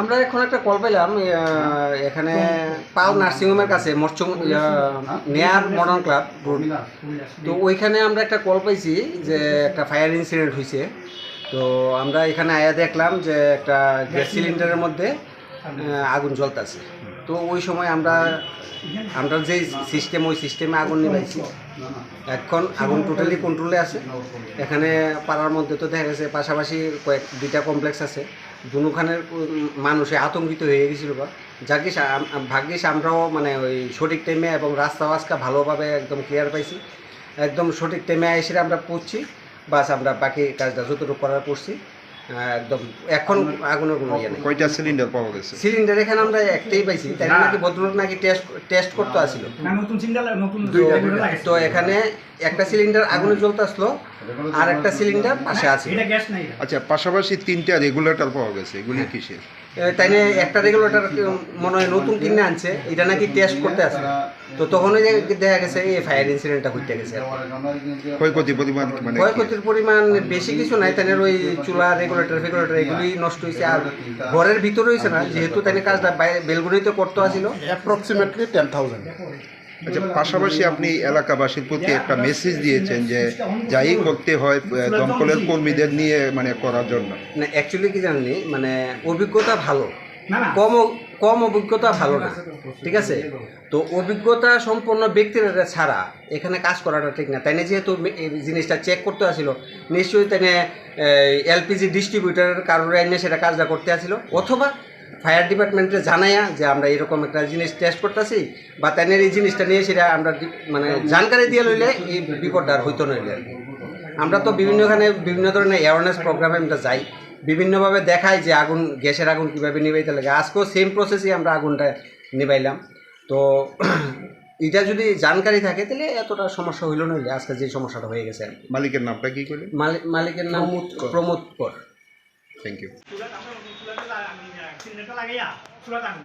আমরা এখন একটা কল পেলাম এখানে পাল নার্সিংহোমের কাছে মৎস্য নেয়ার মডার্ন ক্লাব তো ওইখানে আমরা একটা কল পাইছি যে একটা ফায়ার ইনসিডেন্ট হয়েছে তো আমরা এখানে আয়া দেখলাম যে একটা গ্যাস সিলিন্ডারের মধ্যে আগুন জ্বলতেছে। তো ওই সময় আমরা আমরা যে সিস্টেম ওই সিস্টেমে আগুন নিবাইছি এখন আগুন টোটালি কন্ট্রোলে আছে। এখানে পাড়ার মধ্যে তো দেখা গেছে পাশাপাশি কয়েক দুইটা কমপ্লেক্স আছে। দুখানের মানুষে আতঙ্কিত হয়ে গেছিল বা। যাকে ভাগ্যিস আমরাও মানে ওই সঠিক টাইমে এবং রাস্তা বাস্তা ভালোভাবে একদম ক্লিয়ার পাইছি। একদম সঠিক টাইমে এসে আমরা পড়ছি। বাস আমরা বাকি কাজটা যতটুকু করার আহ, একদম। এখন আগুনের কোনো ইয়ে নেই। কয়টা সিলিন্ডার পাওয়া গেছে? সিলিন্ডার এখানে আমরা একটাই পাইছি। তাই নাকি ভদ্রলোক নাকি টেস্ট টেস্ট করতে আসিল। নতুন সিলিন্ডার নতুন তো তো এখানে একটা সিলিন্ডার আগুনে জ্বলতে আসলো আর একটা সিলিন্ডার পাশে আছে। এটা গ্যাস নাই। আচ্ছা পাশাপাশি তিনটা রেগুলেটর পাওয়া গেছে। এগুলি কিসের? তাই একটা রেগুলেটার মনে হয় নতুন কিনে আনছে এটা নাকি টেস্ট করতে আসে তো তখন ওই দেখা গেছে এই ফায়ার ইনসিডেন্টটা ঘটতে গেছে। ক্ষয়ক্ষতির পরিমাণ মানে? ক্ষয়ক্ষতির পরিমাণ বেশি কিছু নাই তাই ওই চুলা রেগুলেটর ফেগুলেটর এগুলি নষ্ট হয়েছে। আর ঘরের ভিতরে হয়েছে না যেহেতু তাই কাজটা বেলগুনিতে বেলগুড়িতে করতে আসছিল অ্যাপ্রক্সিমেটলি টেন থাউজেন্ড আচ্ছা পাশাপাশি আপনি এলাকাবাসীর প্রতি একটা মেসেজ দিয়েছেন যে যাই করতে হয় দমকলের কর্মীদের নিয়ে মানে করার জন্য। না অ্যাকচুয়ালি কি জানি মানে অভিজ্ঞতা ভালো। না না। কম কম অভিজ্ঞতা ভালো না। ঠিক আছে? তো অভিজ্ঞতা সম্পন্ন ব্যক্তিরা ছাড়া এখানে কাজ করাটা ঠিক না। তাই না যেহেতু এই জিনিসটা চেক করতে আসছিল নিশ্চয়ই তাই এলপিজি ডিস্ট্রিবিউটারের কারণে সেটা কাজটা করতে আসছিল অথবা ফায়ার ডিপার্টমেন্টে জানাইয়া যে আমরা এরকম একটা জিনিস টেস্ট করতেছি বা তাইনের এই জিনিসটা নিয়ে সেটা আমরা মানে জানকারি দিয়ে লইলে এই বিপদটা আর হইতো নইলে আর কি। আমরা তো বিভিন্নখানে বিভিন্ন ধরনের অ্যাওয়ারনেস প্রোগ্রামে আমরা যাই বিভিন্নভাবে দেখাই যে আগুন গ্যাসের আগুন কীভাবে নিবাইতে লাগে। আজকেও সেম প্রসেসই আমরা আগুনটা নিবাইলাম। তো এটা যদি জানকারি থাকে তাহলে এতটা সমস্যা হইল না আজকে যে সমস্যাটা হয়ে গেছে মালিকের নামটা কি করলেন মালিক মালিকের নাম প্রমোদ কর। থ্যাংক ইউ চুলাটা আমরা নতুন চুলাটা লাগা- আমি, আহ, সিলিন্ডারটা লাগাইয়া চুলাটা আগুন